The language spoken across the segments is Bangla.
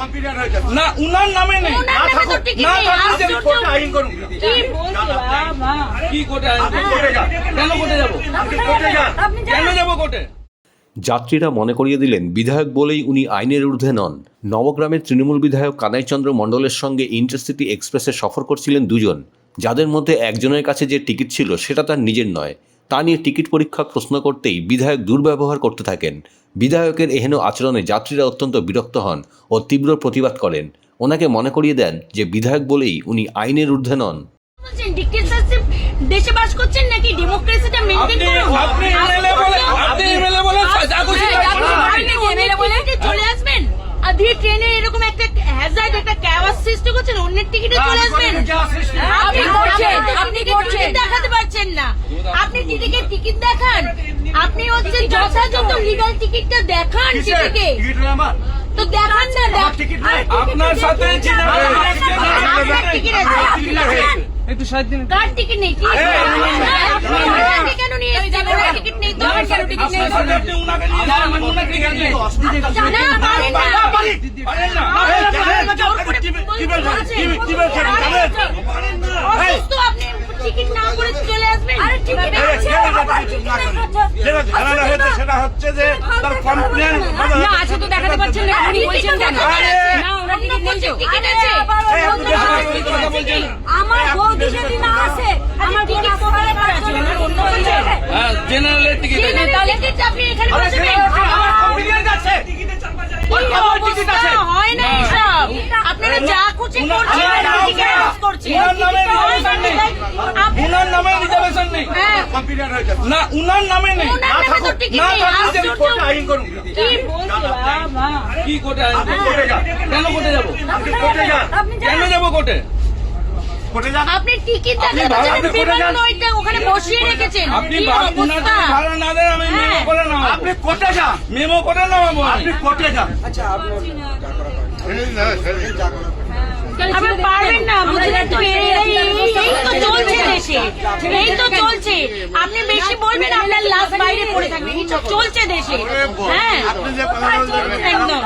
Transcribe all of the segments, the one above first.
কম্পিউটার যাচ্ছে না উনার নামে নেই। ওনার নামে না নেই, থাকলে কোর্টে আইন করুন কি কি কোর্টে আইন করব? কোর্টে যান। কেন কোর্টে যাব। আপনি কোর্টে যান। আপনি কেন জানেন? কোর্টে? যাত্রীরা মনে করিয়ে দিলেন বিধায়ক বলেই উনি আইনের ঊর্ধ্বে নন। নবগ্রামের তৃণমূল বিধায়ক কানাইচন্দ্র মণ্ডলের সঙ্গে ইন্টারসিটি এক্সপ্রেসে সফর করছিলেন দুজন। যাদের মধ্যে একজনের কাছে যে টিকিট ছিল সেটা তার নিজের নয়। তা নিয়ে টিকিট পরীক্ষা প্রশ্ন করতেই বিধায়ক দুর্ব্যবহার করতে থাকেন। বিধায়কের এহেন আচরণে যাত্রীরা অত্যন্ত বিরক্ত হন ও তীব্র প্রতিবাদ করেন। ওনাকে মনে করিয়ে দেন যে বিধায়ক বলেই উনি আইনের ঊর্ধ্বে নন। দেশে বাস করছেন নাকি ডেমোক্রেসিটা মেইনটেইন করুন? আপনি এমএলএ বলে আপনি এমএলএ বলে খুশি এমএলএ বলে চলে আসবেন? আর দিয়ে ট্রেনে এরকম একটা হ্যাজার্ড একটা ক্যাওয়াস সৃষ্টি করছেন অন্যের টিকিটে চলে আসবেন? আপনি করছেন আপনি টিটিকে টিকিট দেখান। আপনি হচ্ছে যথাযথ লিগাল টিকিটটা দেখান আমার? তো দেখান না টিকিট নেই। আপনার সাথে টিকিট একটু দিন কার নেই? কেন নিয়ে টিকিট নেই তো কেন টিকিট নেই? টিকিট পারেন না পারেন না জোর করে বলছেন। অসুস্থ আপনি টিকিট না করে চলে টিকিট আছে যেটা ঝামেলা হয়েছে সেটা হচ্ছে যে তার কমপ্লেন না আছে তো দেখাতে পারছেন না উনি বলছেন কেন? না ওনার টিকিট নেই টিকিট আছে। আমার বৌদি যদি না আসে আমার টিকিট কোথায় আছে অন্য বলছে হ্যাঁ জেনারেলের টিকিট আছে। তাহলে টিকিট আপনি এখানে বসবেন আমার কমপ্লেন আছে কি অবস্থা? হয় না এসব। আপনারা যা খুশি করছেন, টিকিট করছেন। উনার নামে হয় না, রিজার্ভেশন নেই আপনি- উনার নামে রিজার্ভেশন নেই হ্যাঁ, কম্পিউটার হয়ে যাচ্ছে না উনার নামে নেই। তো টিকিট না নেই, কোর্টে আইন করুন কি কোর্টে আইন কেন কোর্টে যাব? কেন যাব কোর্টে? আপনি টিকিট। নয়টা ওখানে বসিয়ে রেখেছেন। আপনি ভাড়া না দেন আমি মেমো হ্যাঁ। করে নামাবো। আপনি কোর্টে যান। মেমো করে নামাবো আপনি কোর্টে যান। আপনি পারবেন না বুঝলেন তো এই এই- এই- এই তো চলছে দেশে এই তো চলছে আপনি বেশি বলবেন আপনার লাশ বাইরে পড়ে থাকবে। চলছে দেশে। হ্যাঁ। একদম।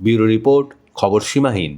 ব্যুরো রিপোর্ট খবর সীমাহীন।